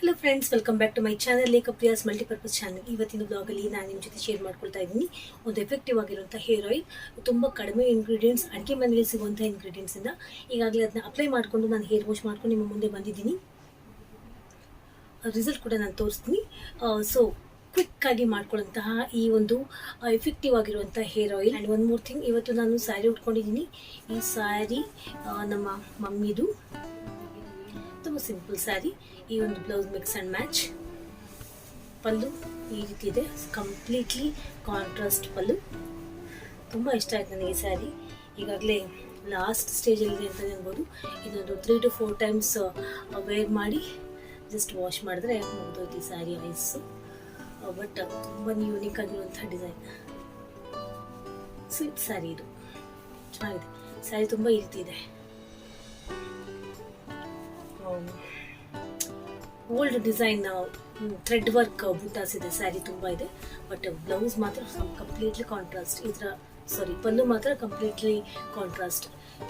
Hello friends welcome back to my channel Lekha Priya's multipurpose channel ಇವತ್ತಿನ ಬ್ಲಾಗಲ್ಲಿ ನಾನು ನಿಮ್ಮ ಜೊತೆ ಶೇರ್ ಮಾಡ್ಕೊಳ್ತಾ ಇದ್ದೀನಿ. ಒಂದು ಎಫೆಕ್ಟಿವ್ ಆಗಿರುವಂಥ ಹೇರ್ ಆಯಿಲ್ ತುಂಬ ಕಡಿಮೆ ಇಂಗ್ರೀಡಿಯೆಂಟ್ಸ್ ಅಡುಗೆ ಮನೆಯಲ್ಲಿ ಸಿಗುವಂಥ ಇಂಗ್ರೀಡಿಯೆಂಟ್ಸಿಂದ ಈಗಾಗಲೇ ಅದನ್ನ ಅಪ್ಲೈ ಮಾಡಿಕೊಂಡು ನಾನು ಹೇರ್ ವಾಶ್ ಮಾಡ್ಕೊಂಡು ನಿಮ್ಮ ಮುಂದೆ ಬಂದಿದ್ದೀನಿ. ರಿಸಲ್ಟ್ ಕೂಡ ನಾನು ತೋರಿಸ್ತೀನಿ. ಸೊ ಕ್ವಿಕ್ಕಾಗಿ ಮಾಡ್ಕೊಳ್ಳುವಂತಹ ಈ ಒಂದು ಎಫೆಕ್ಟಿವ್ ಆಗಿರುವಂಥ hair oil and one more thing ಇವತ್ತು ನಾನು ಸ್ಯಾರಿ ಉಟ್ಕೊಂಡಿದ್ದೀನಿ. ಈ ಸ್ಯಾರಿ ನಮ್ಮ ಮಮ್ಮಿದು. ತುಂಬ ಸಿಂಪಲ್ ಸ್ಯಾರಿ, ಈ ಒಂದು blouse mix and match. Pallu ಈ ರೀತಿ ಇದೆ. Completely contrast pallu. ತುಂಬ ಇಷ್ಟ ಆಯ್ತು ನನಗೆ ಈ ಸ್ಯಾರಿ. ಈಗಾಗಲೇ ಲಾಸ್ಟ್ ಸ್ಟೇಜಲ್ಲಿದೆ ಅಂತಲೇ ಅನ್ಬೋದು ಇದೊಂದು three to four times wear ಮಾಡಿ ಜಸ್ಟ್ ವಾಶ್ ಮಾಡಿದ್ರೆ ಮುಗಿದೋಯ್ತು ಈ ಸ್ಯಾರಿ ಐಸು ಬಟ್ ತುಂಬಾ ಯೂನಿಕ್ ಆಗಿರುವಂಥ ಡಿಸೈನ್ ಸ್ವೀಟ್ ಸ್ಯಾರಿ ಇದು. ಚೆನ್ನಾಗಿದೆ. ಸ್ಯಾರಿ ತುಂಬ ಇರ್ತಿದೆ. Old design thread work butas ಇದೆ ಸ್ಯಾರಿ ತುಂಬ ಇದೆ. ಬಟ್ ಬ್ಲೌಸ್ ಮಾತ್ರ ಕಂಪ್ಲೀಟ್ಲಿ ಕಾಂಟ್ರಾಸ್ಟ್ ಇದರ ಸಾರಿ ಪಲ್ಲು ಮಾತ್ರ ಕಂಪ್ಲೀಟ್ಲಿ ಕಾಂಟ್ರಾಸ್ಟ್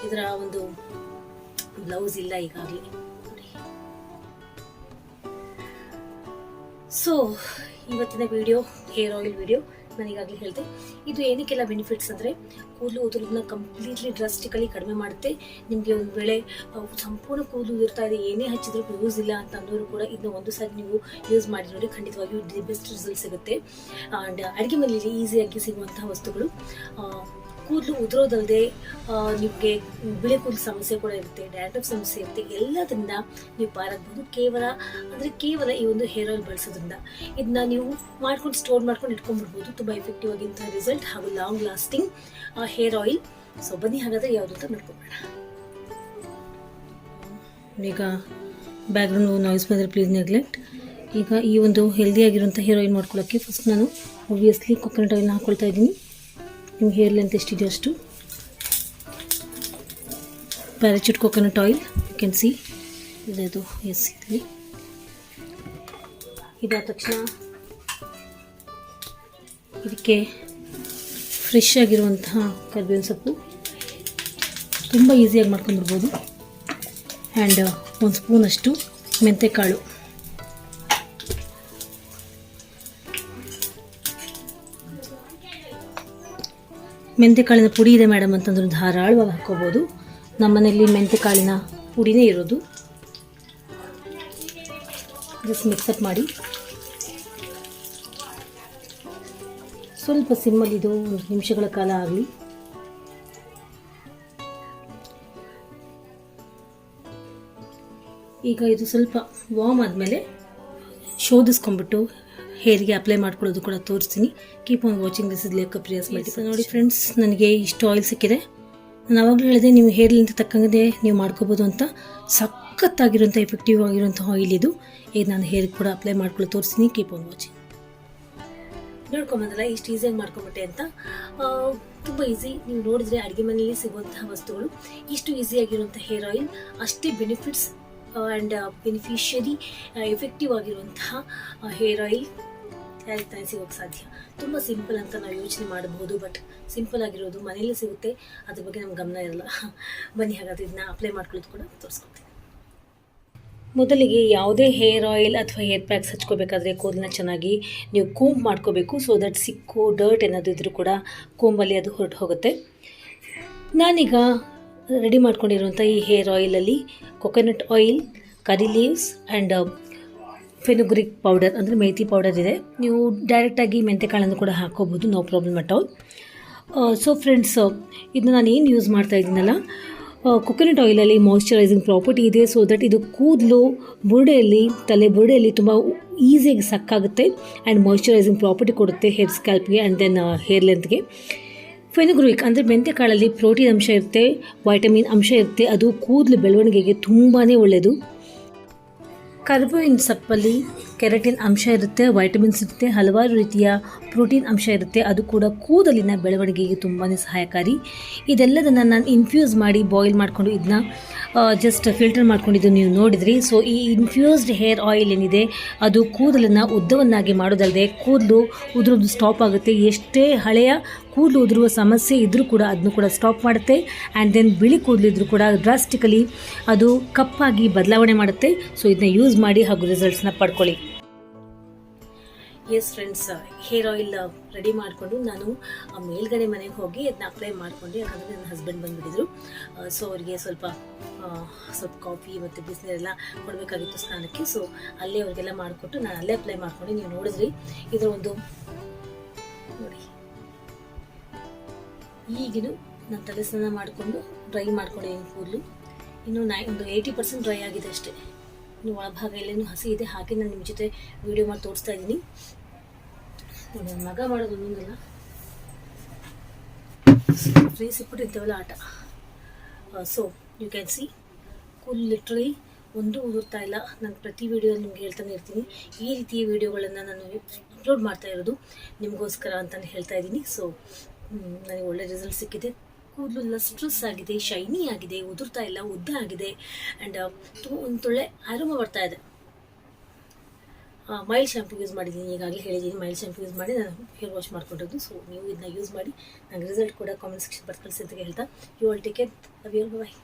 ಇದರ ಒಂದು ಬ್ಲೌಸ್ ಇಲ್ಲ ಈಗಾಗಲೇ. ಸೊ ಇವತ್ತಿನ ವಿಡಿಯೋ ಹೇರ್ ಆಯಿಲ್ ವಿಡಿಯೋ ನಾನು ಈಗಾಗಲೇ ಹೇಳಿದೆ, ಇದು ಏನಕ್ಕೆಲ್ಲ ಬೆನಿಫಿಟ್ಸ್ ಅಂದರೆ ಕೂದಲು ಉದುರೋದನ್ನ ಕಂಪ್ಲೀಟ್ಲಿ ಡ್ರಾಸ್ಟಿಕಲಿ ಕಡಿಮೆ ಮಾಡುತ್ತೆ. ನಿಮಗೆ ಒಂದು ವೇಳೆ ಸಂಪೂರ್ಣ ಕೂದಲು ಉದುರ್ತಾ ಇದೆ, ಏನೇ ಹಚ್ಚಿದ್ರು ಯೂಸ್ ಇಲ್ಲ ಅಂತ ಅಂದವರು ಕೂಡ ಇದನ್ನ ಒಂದು ಸಾರಿ ನೀವು ಯೂಸ್ ಮಾಡಿ ನೋಡಿ ಖಂಡಿತವಾಗಿಯೂ ದಿ ಬೆಸ್ಟ್ ರಿಸಲ್ಟ್ ಸಿಗುತ್ತೆ. ಆ್ಯಂಡ್ ಅಡುಗೆ ಮನೆಯಲ್ಲಿ ಈಸಿಯಾಗಿ ಸಿಗುವಂತಹ ವಸ್ತುಗಳು ಕೂದಲು ಉದುರೋದಲ್ಲದೆ ನಿಮಗೆ ಬಿಳಿ ಕೂದಲು ಸಮಸ್ಯೆ ಕೂಡ ಇರುತ್ತೆ ಡ್ಯಾಂಡ್ರಫ್ ಸಮಸ್ಯೆ ಇರುತ್ತೆ, ಎಲ್ಲದರಿಂದ ನೀವು ಪಾರಾಗಬಹುದು ಕೇವಲ, ಅಂದರೆ ಕೇವಲ ಈ ಒಂದು ಹೇರ್ ಆಯಿಲ್ ಬಳಸೋದ್ರಿಂದ. ಇದನ್ನ ನೀವು ಮಾಡ್ಕೊಂಡು ಸ್ಟೋರ್ ಮಾಡ್ಕೊಂಡು ಇಟ್ಕೊಂಡ್ಬಿಡ್ಬೋದು. ತುಂಬ ಎಫೆಕ್ಟಿವ್ ಆಗಿಂತಹ ರಿಸಲ್ಟ್ ಹಾಗೂ long lasting hair oil so ಬನ್ನಿ ಹಾಗಾದರೆ ಯಾವುದು ಅಂತ ನೋಡ್ಕೊಬೇಡ ಈಗ ಬ್ಯಾಕ್ಗ್ರೌಂಡ್ ನಾಯ್ಸ್ ಬಂದರೆ ಪ್ಲೀಸ್ ನೆಗ್ಲೆಕ್ಟ್ ಈಗ ಈ ಒಂದು ಹೆಲ್ದಿಯಾಗಿರುವಂಥ ಹೇರ್ ಆಯಿಲ್ ಮಾಡ್ಕೊಳ್ಳೋಕ್ಕೆ ಫಸ್ಟ್ ನಾನು ಒಬ್ವಿಯಸ್ಲಿ ಕೊಕೊನಟ್ ಆಯಿಲ್ನ ಹಾಕ್ಕೊಳ್ತಾ ಇದ್ದೀನಿ. ನಿಮ್ಮ ಹೇರ್ ಲೆಂತ್ ಎಷ್ಟಿದೆ ಅಷ್ಟು Parachute coconut oil you can see ಇದು ಎಸ್ ಇಲ್ಲಿ ಇದಾದ ತಕ್ಷಣ ಇದಕ್ಕೆ ಫ್ರೆಶ್ ಆಗಿರುವಂತಹ ಕರ್ಬೇವಿನ ಸೊಪ್ಪು. ತುಂಬ ಈಸಿಯಾಗಿ ಮಾಡ್ಕೊಂಡ್ಬಿಡ್ಬೋದು. ಆ್ಯಂಡ್ ಒಂದು ಸ್ಪೂನಷ್ಟು ಮೆಂತೆಕಾಳು ಮೆಂತೆಕಾಳಿನ ಪುಡಿ ಇದೆ ಮೇಡಮ್ ಅಂತಂದ್ರೆ ಧಾರಾಳವಾಗಿ ಹಾಕೋಬಹುದು ನಮ್ಮ ಮನೆಯಲ್ಲಿ ಮೆಂತೆಕಾಳಿನ ಪುಡಿನೇ ಇರೋದು. ಜಸ್ಟ್ ಮಿಕ್ಸಪ್ ಮಾಡಿ. ಸ್ವಲ್ಪ ಸಿಮ್ಮಲ್ಲಿ ಇದು ನಿಮಿಷಗಳ ಕಾಲ ಆಗಲಿ. ಈಗ ಇದು ಸ್ವಲ್ಪ ವಾಮ್ ಆದಮೇಲೆ ಶೋಧಿಸ್ಕೊಂಡ್ಬಿಟ್ಟು ಹೇರಿಗೆ ಅಪ್ಲೈ ಮಾಡ್ಕೊಳ್ಳೋದು ಕೂಡ ತೋರಿಸ್ತೀನಿ. Keep on watching this is Lekha Priya's multiple ನೋಡಿ ಫ್ರೆಂಡ್ಸ್ ನನಗೆ ಇಷ್ಟು ಆಯಿಲ್ ಸಿಕ್ಕಿದೆ. ನಾನು ಆವಾಗಲೂ ಹೇಳಿದೆ ನೀವು ಹೇರ್ಲಿಂದ ತಕ್ಕಂಗೆ ನೀವು ಮಾಡ್ಕೋಬೋದು ಅಂತ. ಸಖತ್ತಾಗಿರುವಂಥ ಎಫೆಕ್ಟಿವ್ ಆಗಿರುವಂಥ ಆಯಿಲ್ ಇದು. ಈಗ ನಾನು ಹೇರ್ ಕೂಡ ಅಪ್ಲೈ ಮಾಡ್ಕೊಳ್ಳೋ ತೋರಿಸ್ತೀನಿ. ಕೀಪ್ ಆನ್ ವಾಚಿಂಗ್ ನೋಡ್ಕೊಂಬಂದಲ್ಲ ಇಷ್ಟು ಈಸಿಯಾಗಿ ಮಾಡ್ಕೊಂಬಿಟ್ಟೆ ಅಂತ. ತುಂಬ ಈಸಿ ನೀವು ನೋಡಿದ್ರೆ ಅಡುಗೆ ಮನೆಯಲ್ಲಿ ಸಿಗುವಂತಹ ವಸ್ತುಗಳು. ಇಷ್ಟು ಈಸಿಯಾಗಿರುವಂಥ ಹೇರ್ ಆಯಿಲ್ ಅಷ್ಟೇ ಬೆನಿಫಿಟ್ಸ್ ಆ್ಯಂಡ್ ಬೆನಿಫಿಷರಿ ಎಫೆಕ್ಟಿವ್ ಆಗಿರುವಂತಹ ಹೇರ್ ಆಯಿಲ್ ಆಗಿ ಸಿಗೋಕ್ಕೆ ಸಾಧ್ಯ. ತುಂಬ ಸಿಂಪಲ್ ಅಂತ ನಾವು ಯೋಚನೆ ಮಾಡಬಹುದು, ಬಟ್ ಸಿಂಪಲ್ ಆಗಿರೋದು ಮನೇಲಿ ಸಿಗುತ್ತೆ. ಅದ್ರ ಬಗ್ಗೆ ನಮ್ಗೆ ಗಮನ ಇರಲ್ಲ. ಬನ್ನಿ, ಹಾಗಾದ್ರೆ ಇದನ್ನ ಅಪ್ಲೈ ಮಾಡ್ಕೊಳ್ಳೋದು ಕೂಡ ತೋರಿಸ್ಕೊತೀನಿ ಮೊದಲಿಗೆ ಯಾವುದೇ ಹೇರ್ ಆಯಿಲ್ ಅಥವಾ ಹೇರ್ ಪ್ಯಾಕ್ಸ್ ಹಚ್ಕೋಬೇಕಾದ್ರೆ ಕೂದಲನ್ನ ಚೆನ್ನಾಗಿ ನೀವು ಕೂಂಬ್ ಮಾಡ್ಕೋಬೇಕು. ಸೊ ದಟ್ ಸಿಕ್ಕು ಡರ್ಟ್ ಏನಾದರೂ ಇದ್ರೂ ಕೂಡ ಕೂಂಬಲ್ಲಿ ಅದು ಹೊರಟು ಹೋಗುತ್ತೆ. ನಾನೀಗ ರೆಡಿ ಮಾಡ್ಕೊಂಡಿರುವಂಥ ಈ hair ಆಯಿಲಲ್ಲಿ coconut oil curry leaves and fenugreek powder ಅಂದರೆ ಮೇಥಿ ಪೌಡರ್ ಇದೆ. ನೀವು ಡೈರೆಕ್ಟಾಗಿ ಮೆಂತೆಕಾಳನ್ನು ಕೂಡ ಹಾಕ್ಕೋಬೋದು no problem at all so friends ಇದನ್ನ ನಾನು ಏನು ಯೂಸ್ ಮಾಡ್ತಾ ಇದ್ದೀನಲ್ಲ ಕೊಕೊನಟ್ ಆಯಿಲಲ್ಲಿ ಮಾಯಿಶ್ಚರೈಸಿಂಗ್ ಪ್ರಾಪರ್ಟಿ ಇದೆ ಸೊ ದಟ್ ಇದು ಕೂದಲು ಬುರುಡೆಯಲ್ಲಿ, ತಲೆ ಬುರುಡೆಯಲ್ಲಿ ತುಂಬ ಈಸಿಯಾಗಿ ಸಕ್ಕಾಗುತ್ತೆ ಆ್ಯಂಡ್ ಮಾಯಿಶ್ಚರೈಸಿಂಗ್ ಪ್ರಾಪರ್ಟಿ ಕೊಡುತ್ತೆ ಹೇರ್ ಸ್ಕ್ಯಾಲ್ಪ್ಗೆ ಆ್ಯಂಡ್ ದೆನ್ ಹೇರ್ ಲೆಂತ್ಗೆ ಫೆನುಗ್ರಿಕ್ ಅಂದರೆ ಮೆಂತೆಕಾಳಲ್ಲಿ ಪ್ರೋಟೀನ್ ಅಂಶ ಇರುತ್ತೆ ವೈಟಮಿನ್ ಅಂಶ ಇರುತ್ತೆ, ಅದು ಕೂದಲು ಬೆಳವಣಿಗೆಗೆ ತುಂಬಾ ಒಳ್ಳೆಯದು ಕರ್ಬೇವಿನ ಸೊಪ್ಪಲ್ಲಿ ಕೆರಟಿನ್ ಅಂಶ ಇರುತ್ತೆ ವೈಟಮಿನ್ಸ್ ಇರುತ್ತೆ, ಹಲವಾರು ರೀತಿಯ ಪ್ರೋಟೀನ್ ಅಂಶ ಇರುತ್ತೆ. ಅದು ಕೂಡ ಕೂದಲಿನ ಬೆಳವಣಿಗೆಗೆ ತುಂಬಾ ಸಹಾಯಕಾರಿ. ಇದೆಲ್ಲದನ್ನು ನಾನು ಇನ್ಫ್ಯೂಸ್ ಮಾಡಿ ಬಾಯ್ಲ್ ಮಾಡಿಕೊಂಡು ಇದನ್ನ ಜಸ್ಟ್ ಫಿಲ್ಟರ್ ಮಾಡ್ಕೊಂಡಿದ್ದು ನೀವು ನೋಡಿದ್ರಿ. ಸೊ ಈ ಇನ್ಫ್ಯೂಸ್ಡ್ ಹೇರ್ ಆಯಿಲ್ ಏನಿದೆ, ಅದು ಕೂದಲನ್ನು ಉದ್ದವನ್ನಾಗಿ ಮಾಡೋದಲ್ಲದೆ ಕೂದಲು ಉದುರೋದು ಸ್ಟಾಪ್ ಆಗುತ್ತೆ. ಎಷ್ಟೇ ಹಳೆಯ ಕೂದಲು ಉದುರುವ ಸಮಸ್ಯೆ ಇದ್ದರೂ ಕೂಡ ಅದನ್ನು ಕೂಡ ಸ್ಟಾಪ್ ಮಾಡುತ್ತೆ. ಆ್ಯಂಡ್ ದೆನ್ ಬಿಳಿ ಕೂದಲು ಇದ್ದರೂ ಕೂಡ ಡ್ರಾಸ್ಟಿಕಲಿ ಅದು ಕಪ್ಪಾಗಿ ಬದಲಾವಣೆ ಮಾಡುತ್ತೆ. ಸೊ ಇದನ್ನ ಯೂಸ್ ಮಾಡಿ ಹಾಗೂ ರಿಸಲ್ಟ್ಸ್ನ ಪಡ್ಕೊಳ್ಳಿ. Yes friends hair oil ready ಮಾಡಿಕೊಂಡು ನಾನು ಮೇಲ್ಗಡೆ ಮನೆಗೆ ಹೋಗಿ ಅದನ್ನ ಅಪ್ಲೈ ಮಾಡಿಕೊಂಡು ಯಾಕಂದರೆ ನನ್ನ ಹಸ್ಬೆಂಡ್ ಬಂದುಬಿಟ್ಟಿದ್ರು. ಸೊ ಅವರಿಗೆ ಸ್ವಲ್ಪ ಸ್ವಲ್ಪ ಕಾಫಿ ಮತ್ತು ಬಿಸಿನೀರೆಲ್ಲ ಕೊಡಬೇಕಾಗಿತ್ತು ಸ್ನಾನಕ್ಕೆ. ಸೊ ಅಲ್ಲೇ ಅವ್ರಿಗೆಲ್ಲ ಮಾಡಿಕೊಟ್ಟು ನಾನು ಅಲ್ಲೇ ಅಪ್ಲೈ ಮಾಡ್ಕೊಂಡು ನೀವು ನೋಡಿದ್ರಿ. ಇದರ ಒಂದು, ನೋಡಿ. ಈಗಿನ ನಾನು ತಲೆ ಸ್ನಾನ ಮಾಡಿಕೊಂಡು ಡ್ರೈ ಮಾಡ್ಕೊಂಡಿದ್ದೀನಿ ಕೂದಲು. ಇನ್ನು ನೈ, ಒಂದು ಏಯ್ಟಿ ಪರ್ಸೆಂಟ್ ಡ್ರೈ ಆಗಿದೆ ಅಷ್ಟೇ. ಇನ್ನು ಒಳಭಾಗ ಎಲ್ಲೇನು ಹಸಿ ಇದೆ, ಹಾಗೆ ನಾನು ನಿಮ್ಮ ಜೊತೆ ವಿಡಿಯೋ ಮಾಡಿ ತೋರಿಸ್ತಾ ಇದ್ದೀನಿ ಮಗ ಮಾಡೋದು ಒಂದೊಂದಲ್ಲ ಫ್ರೀ ಇಂಥವೆಲ್ಲ ಆಟ. So you can see Kul literally ಒಂದು ಉದುರ್ತಾ ಇಲ್ಲ. ನಾನು ಪ್ರತಿ ವಿಡಿಯೋ ನಿಮ್ಗೆ ಹೇಳ್ತಾನೆ ಇರ್ತೀನಿ. ಈ ರೀತಿಯ ವಿಡಿಯೋಗಳನ್ನು ನಾನು ಅಪ್ಲೋಡ್ ಮಾಡ್ತಾ ಇರೋದು ನಿಮಗೋಸ್ಕರ ಅಂತಲೇ ಹೇಳ್ತಾ ಇದ್ದೀನಿ. ಸೊ ನನಗೆ ಒಳ್ಳೆ ರಿಸಲ್ಟ್ ಸಿಕ್ಕಿದೆ. ಕೂದಲು ಲಸ್ಟ್ರಸ್ ಆಗಿದೆ ಶೈನಿ ಆಗಿದೆ, ಉದುರ್ತಾ ಇಲ್ಲ, ಉದ್ದ ಆಗಿದೆ. ಆ್ಯಂಡ್ ಒಂದು ತೊಳೆ ಆರೋಮ ಬರ್ತಾ ಇದೆ. ಮೈಲ್ಡ್ ಶ್ಯಾಂಪು ಯೂಸ್ ಮಾಡಿದ್ದೀನಿ. ಈಗಾಗಲೇ ಹೇಳಿದ್ದೀನಿ ಮೈಲ್ಡ್ ಶ್ಯಾಂಪು ಯೂಸ್ ಮಾಡಿ ನಾನು ಹೇರ್ ವಾಶ್ ಮಾಡ್ಕೊಂಡಿದ್ದು ಸೊ ನೀವು ಇದನ್ನ ಯೂಸ್ ಮಾಡಿ, ನಂಗೆ ರಿಸಲ್ಟ್ ಕೂಡ ಕಾಮೆಂಟ್ ಸೆಕ್ಷನ್ ಬರ್ದು ಕಳಿಸಿ ಅಂತ ಹೇಳ್ತಾ. You all take care love you bye